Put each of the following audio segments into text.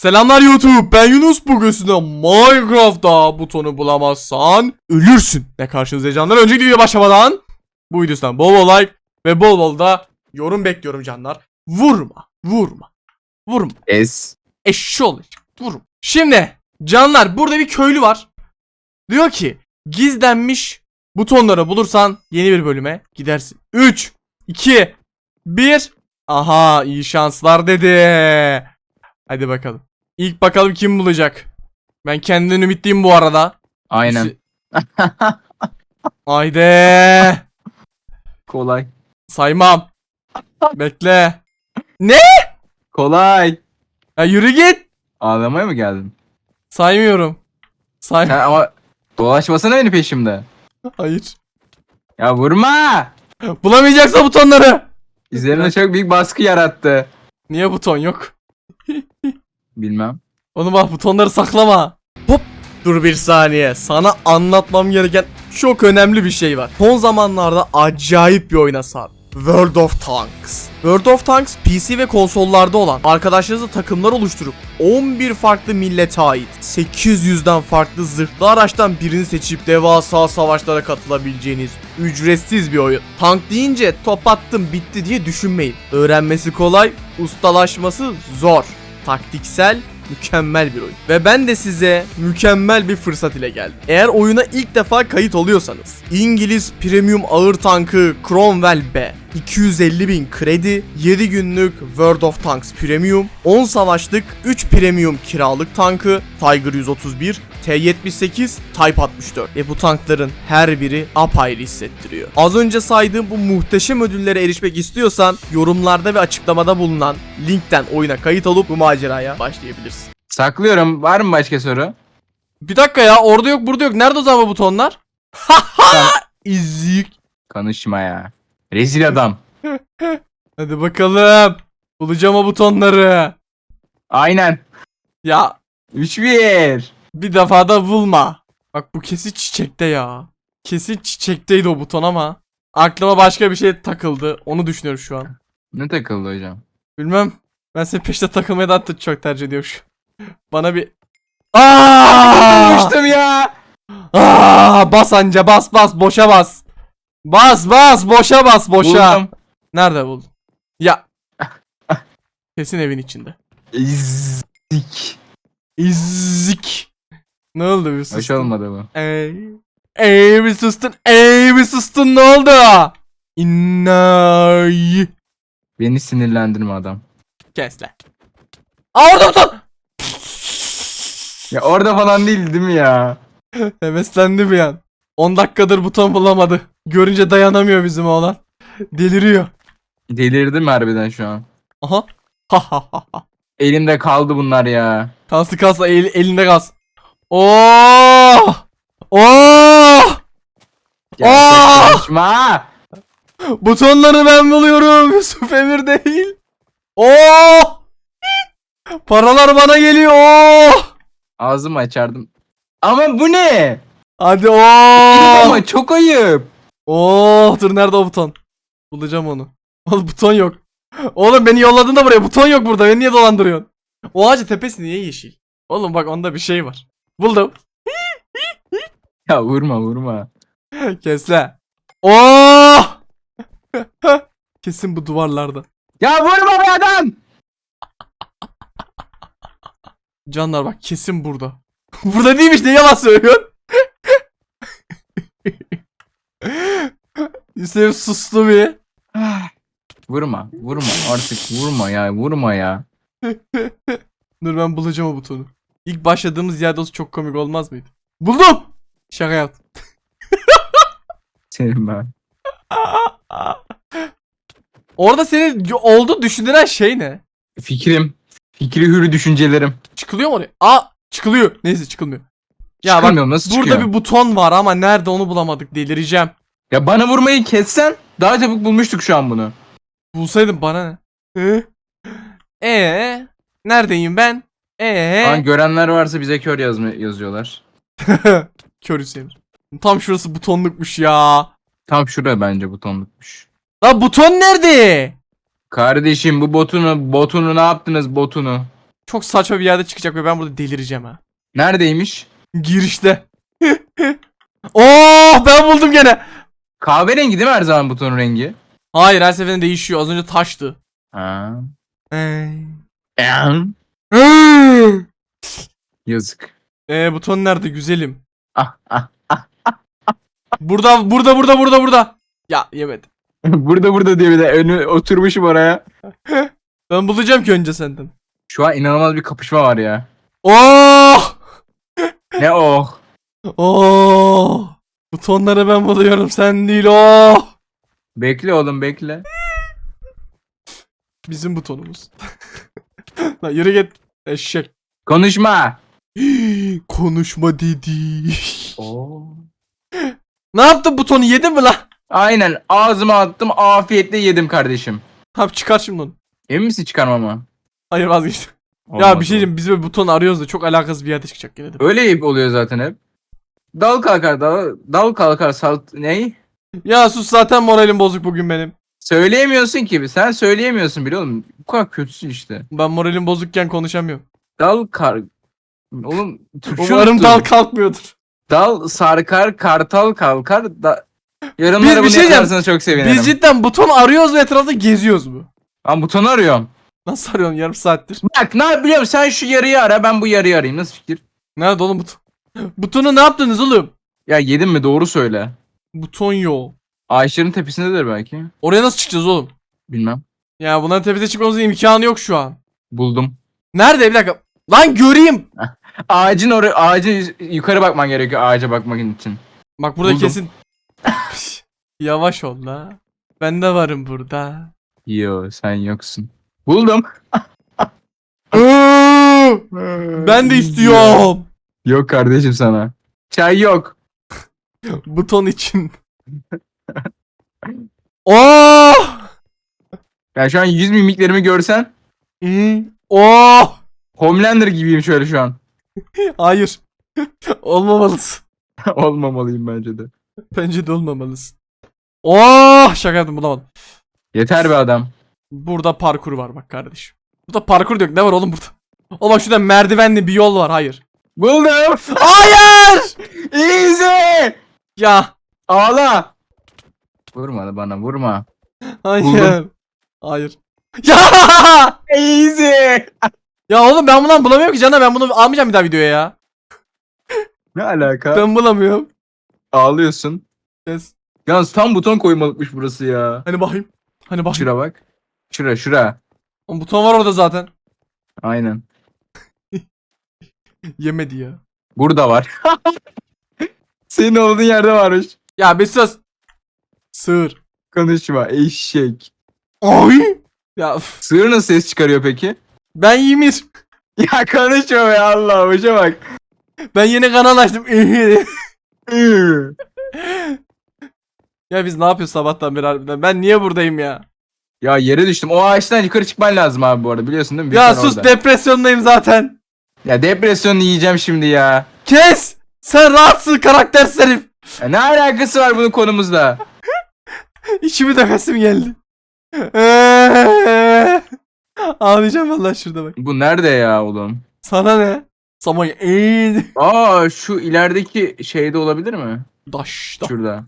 Selamlar YouTube ben Yunus bugün size Minecraft'ta butonu bulamazsan ölürsün. Ve karşınızda canlar önceki videoya başlamadan bu videodan bol bol like ve bol bol da yorum bekliyorum canlar. Vurma vurma vurma Es. eşşi olacak vurma. Şimdi canlar burada bir köylü var. Diyor ki gizlenmiş butonları bulursan yeni bir bölüme gidersin. 3 2 1 Aha iyi şanslar dedi. Hadi bakalım. İlk bakalım kim bulacak. Ben kendimden ümitliyim bu arada. Aynen. Haydi. Kolay. Saymam. Bekle. Kolay. Ya yürü git. Ağlamaya mı geldin? Saymıyorum. Say. Sen ama dolaşmasana beni peşimde. Hayır. Ya vurma. Bulamayacaksa butonları. Üzerine çok büyük baskı yarattı. Niye buton yok? Bilmem. Onu bak butonları saklama. Hop. Dur bir saniye. Sana anlatmam gereken çok önemli bir şey var. Son zamanlarda acayip bir oyuna sardım. World of Tanks. World of Tanks PC ve konsollarda olan arkadaşlarınızla takımlar oluşturup 11 farklı millete ait 800'den farklı zırhlı araçtan birini seçip devasa savaşlara katılabileceğiniz ücretsiz bir oyun. Tank deyince top attım bitti diye düşünmeyin. Öğrenmesi kolay, ustalaşması zor. Taktiksel, mükemmel bir oyun. Ve ben de size mükemmel bir fırsat ile geldim. Eğer oyuna ilk defa kayıt oluyorsanız İngiliz Premium Ağır Tankı Cromwell B 250 bin kredi, 7 günlük World of Tanks Premium, 10 savaşlık 3 Premium kiralık tankı, Tiger 131, T-78, Type 64 ve bu tankların her biri apayrı hissettiriyor. Az önce saydığım bu muhteşem ödüllere erişmek istiyorsan yorumlarda ve açıklamada bulunan linkten oyuna kayıt olup bu maceraya başlayabilirsin. Saklıyorum. Var mı başka soru? Bir dakika ya orada yok burada yok. Nerede o zaman bu butonlar? İzik. konuşma ya. Rezil adam. Hadi bakalım. Bulacağım o butonları. Aynen. Ya 3-1. Bir defa da bulma. Bak bu kesin çiçekte ya. Kesin çiçekteydi o buton ama. Aklıma başka bir şey takıldı. Onu düşünüyorum şu an. Ne takıldı hocam? Bilmem. Ben senin peşte takılmayı da hatta çok tercih ediyorum şu. Bana bir... Aaaa! Konuştum ya. Aa, bas anca bas bas boşa bas. Bas bas boşa bas boşa. Buldum. Nerede buldun? Ya. Kesin evin içinde. İzzik. İzzik. Ne oldu bir sustun? Hoş olmadı bu. Ey. Ey bir sustun. Ey bir sustun ne oldu? İnnay. Beni sinirlendirme adam. Kes lan. Aa orada buton. Ya orada falan değil değil mi ya? Heveslendi bir an. 10 dakikadır buton bulamadı. Görünce dayanamıyor bizim oğlan. Deliriyor. Delirdim harbiden şu an. Aha. Ha ha ha ha. Elimde kaldı bunlar ya. Kalsın kalsın el, elinde kalsın. Oo! Oo! Gerçek Aa! konuşma. Butonları ben buluyorum. Yusuf Emir değil. Oo! Paralar bana geliyor. Oo! Ağzımı açardım. Ama bu ne? Hadi o. Ama çok ayıp. Oo! Dur nerede o buton? Bulacağım onu. Oğlum buton yok. Oğlum beni yolladın da buraya buton yok burada. Beni niye dolandırıyorsun? O ağacın tepesi niye yeşil? Oğlum bak onda bir şey var. Buldum. Ya vurma vurma. Kesle. Oo! Kesin bu duvarlarda. Ya vurma be adam. Canlar bak kesin burada. burada değilmiş ne yalan söylüyorsun? Yusuf sustu bir. Vurma vurma artık vurma ya vurma ya. Dur ben bulacağım o butonu. İlk başladığımız yerde olsa çok komik olmaz mıydı? Buldum! Şaka yaptım. Senin ben. Orada senin y- oldu düşündüren şey ne? Fikrim. Fikri hürü düşüncelerim. Çıkılıyor mu oraya? Aa çıkılıyor. Neyse çıkılmıyor. Ya bak nasıl burada çıkıyor? bir buton var ama nerede onu bulamadık delireceğim. Ya bana vurmayı kessen daha çabuk bulmuştuk şu an bunu. Bulsaydım bana ne? Ee? Neredeyim ben? Ee? Ama görenler varsa bize kör yazma yazıyorlar. Kör Hüseyin. Tam şurası butonlukmuş ya. Tam şurada bence butonlukmuş. La buton nerede? Kardeşim bu botunu botunu ne yaptınız botunu? çok saçma bir yerde çıkacak ve ben burada delireceğim ha. Neredeymiş? Girişte. oh ben buldum gene. Kahverengi değil mi her zaman butonun rengi? Hayır her seferinde değişiyor. Az önce taştı. Ha. Eee Yazık. Ee, buton nerede güzelim? Ah ah. Burada burada burada burada burada. Ya yemedi. burada burada diye bir de önü oturmuşum oraya. Ben bulacağım ki önce senden. Şu an inanılmaz bir kapışma var ya. Oh! Ne oh. Oh! Butonları ben buluyorum sen değil oh! Bekle oğlum bekle. Bizim butonumuz. Lan yürü git. Eşek. Konuşma. Konuşma dedi. Oo. ne yaptın butonu yedin mi lan? Aynen ağzıma attım afiyetle yedim kardeşim. Abi çıkar şimdi onu. Emin misin çıkarmama? Hayır vazgeçtim. ya bir şey diyeyim biz böyle buton arıyoruz da çok alakasız bir yerde çıkacak yine de. Öyle oluyor zaten hep. Dal kalkar dal, dal kalkar salt ney? Ya sus zaten moralim bozuk bugün benim. Söyleyemiyorsun ki. Sen söyleyemiyorsun bile oğlum. Bu kadar kötüsün işte. Ben moralim bozukken konuşamıyorum. Dal kar... Oğlum Türkçe Umarım dal kalkmıyordur. Dal sarkar kartal kalkar da... Yorumlara Bir- bir bunu şey yazarsanız çok sevinirim. Biz cidden buton arıyoruz ve etrafta geziyoruz mu? Ben butonu arıyorum. Nasıl arıyorsun yarım saattir? Bak ne yapıyorum sen şu yarıyı ara ben bu yarıyı arayayım. Nasıl fikir? Nerede oğlum buton? Butonu ne yaptınız oğlum? Ya yedim mi doğru söyle. Buton yok. Ayşe'nin tepesindedir belki. Oraya nasıl çıkacağız oğlum? Bilmem. Ya bunların tepesine çıkmamızın imkanı yok şu an. Buldum. Nerede bir dakika. Lan göreyim. Ağacın oraya ağacın yukarı bakman gerekiyor ağaca bakmak için. Bak burada Buldum. kesin. Yavaş ol la. Ben de varım burada. Yo sen yoksun. Buldum. ben de istiyorum. Yok kardeşim sana. Çay yok. Buton için. Oh! Ya şu an yüz mimiklerimi görsen Hı. Oh! Homelander gibiyim şöyle şu an. Hayır. Olmamalısın. Olmamalıyım bence de. Bence de olmamalısın. Oh! Şaka yaptım bulamadım. Yeter be adam. Burada parkur var bak kardeşim. Burada parkur yok. Ne var oğlum burada? Oğlum bak şurada merdivenli bir yol var. Hayır. Buldum. Hayır! Easy. Ya. Ağla. Vurma da bana vurma. Hayır. Buldum. Hayır. Ya! Easy. Ya oğlum ben bundan bulamıyorum ki canım. Ben bunu almayacağım bir daha videoya ya. Ne alaka? Ben bulamıyorum. Ağlıyorsun. Yes. Yalnız tam buton koymalıkmış burası ya. Hani bakayım. Hani bakayım. Şura bak. Şura şura. Oğlum buton var orada zaten. Aynen. Yemedi ya. Burada var. Senin olduğun yerde varmış. Ya bir sus. Sığır. Konuşma eşek. Ay. Ya üf. Sığır nasıl ses çıkarıyor peki? ben Ymir. Ya konuşma be Allah hoca bak. Ben yeni kanal açtım. ya biz ne yapıyoruz sabahtan beri harbiden? Ben niye buradayım ya? ya yere düştüm. O ağaçtan yukarı çıkman lazım abi bu arada biliyorsun değil mi? ya sus orada. depresyondayım zaten. Ya depresyonu yiyeceğim şimdi ya. Kes. Sen rahatsın karakter herif. ya. Ne alakası var bunun konumuzla? İçimi dökesim geldi. Ağlayacağım vallahi şurada bak. Bu nerede ya oğlum? Sana ne? Sama eee. Aa şu ilerideki şeyde olabilir mi? Daş. daş. Şurada.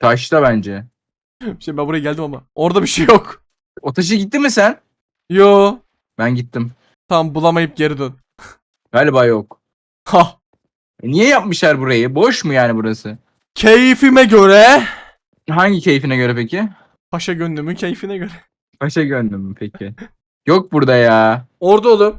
Taşta bence. Şey ben buraya geldim ama. Orada bir şey yok. O taşı gitti mi sen? Yo. Ben gittim. Tamam bulamayıp geri dön. Galiba yok. Ha. E niye yapmışlar burayı? Boş mu yani burası? Keyfime göre. Hangi keyfine göre peki? Paşa gönlümün keyfine göre. Paşa gönlüm peki? Yok burada ya. Orada oğlum.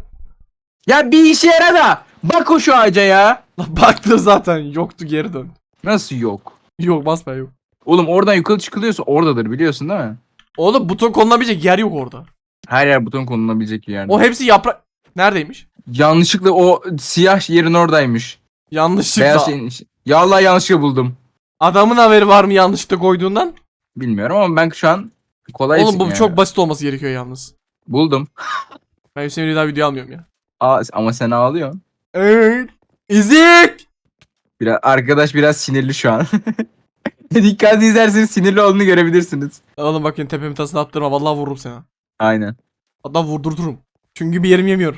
Ya bir işe yara da. Bak o şu ağaca ya. Lan Baktı zaten yoktu geri dön. Nasıl yok? Yok basma yok. Oğlum oradan yukarı çıkılıyorsa oradadır biliyorsun değil mi? Oğlum buton konulabilecek yer yok orada. Her yer buton konulabilecek bir yerde. O hepsi yaprak... Neredeymiş? Yanlışlıkla o siyah yerin oradaymış. Yanlışlıkla. Beyaz şeyin. Ya Allah yanlışlıkla buldum. Adamın haberi var mı yanlışlıkla koyduğundan? Bilmiyorum ama ben şu an kolay Oğlum bu yani. çok basit olması gerekiyor yalnız. Buldum. Ben Hüseyin'i daha video almıyorum ya. Aa, ama sen ağlıyorsun. Evet. İzik. Biraz, arkadaş biraz sinirli şu an. Dikkatli izlerseniz sinirli olduğunu görebilirsiniz. Oğlum bakın tepemin tasını attırma vallahi vururum seni. Aynen. Hatta vurdurturum. Çünkü bir yerim yemiyor.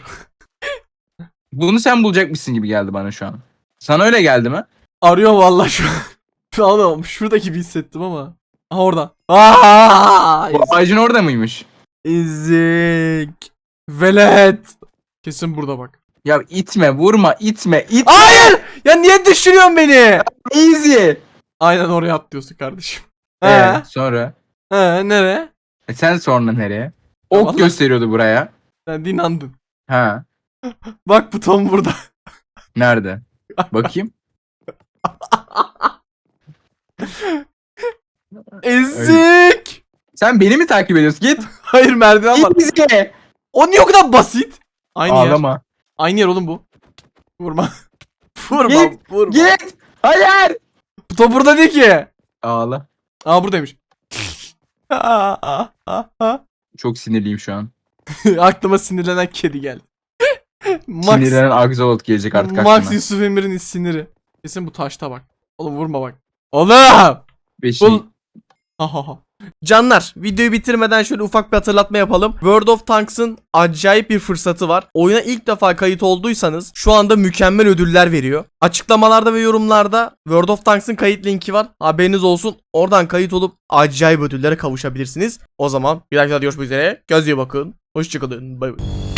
Bunu sen bulacakmışsın gibi geldi bana şu an. Sana öyle geldi mi? Arıyor vallahi şu an. Oğlum şurada gibi hissettim ama. Aha orada. Aa! Bu ağacın orada mıymış? Ezik. Velet. Kesin burada bak. Ya itme, vurma, itme, itme. Hayır! Ya niye düşürüyorsun beni? Easy. Aynen oraya atlıyorsun kardeşim. He. Ee, sonra? He nereye? E sen sonra nereye? Ok gösteriyordu buraya. Sen inandın. Ha. Bak buton burada. Nerede? Bakayım. Ezik. Sen beni mi takip ediyorsun? Git. Hayır merdiven var. Easy. O niye o kadar basit? Aynı yer. Ağlama. Aynı yer oğlum bu. Vurma. vurma. Git, vurma. Git. Hayır. Buton burada değil ki. Ağla. Aa buradaymış. Aa, aa, aa, aa. Çok sinirliyim şu an. Aklıma sinirlenen kedi geldi. Max, Sinirlenen Axolot gelecek artık Max aklıma. Yusuf Emir'in siniri. Kesin bu taşta bak. Oğlum vurma bak. Oğlum! Beşi. Bul... Ahaha. Canlar videoyu bitirmeden şöyle ufak bir hatırlatma yapalım. World of Tanks'ın acayip bir fırsatı var. Oyuna ilk defa kayıt olduysanız şu anda mükemmel ödüller veriyor. Açıklamalarda ve yorumlarda World of Tanks'ın kayıt linki var. Haberiniz olsun. Oradan kayıt olup acayip ödüllere kavuşabilirsiniz. O zaman bir dakika görüşmek üzere. Gözüye bakın. Hoşçakalın. Bay bay.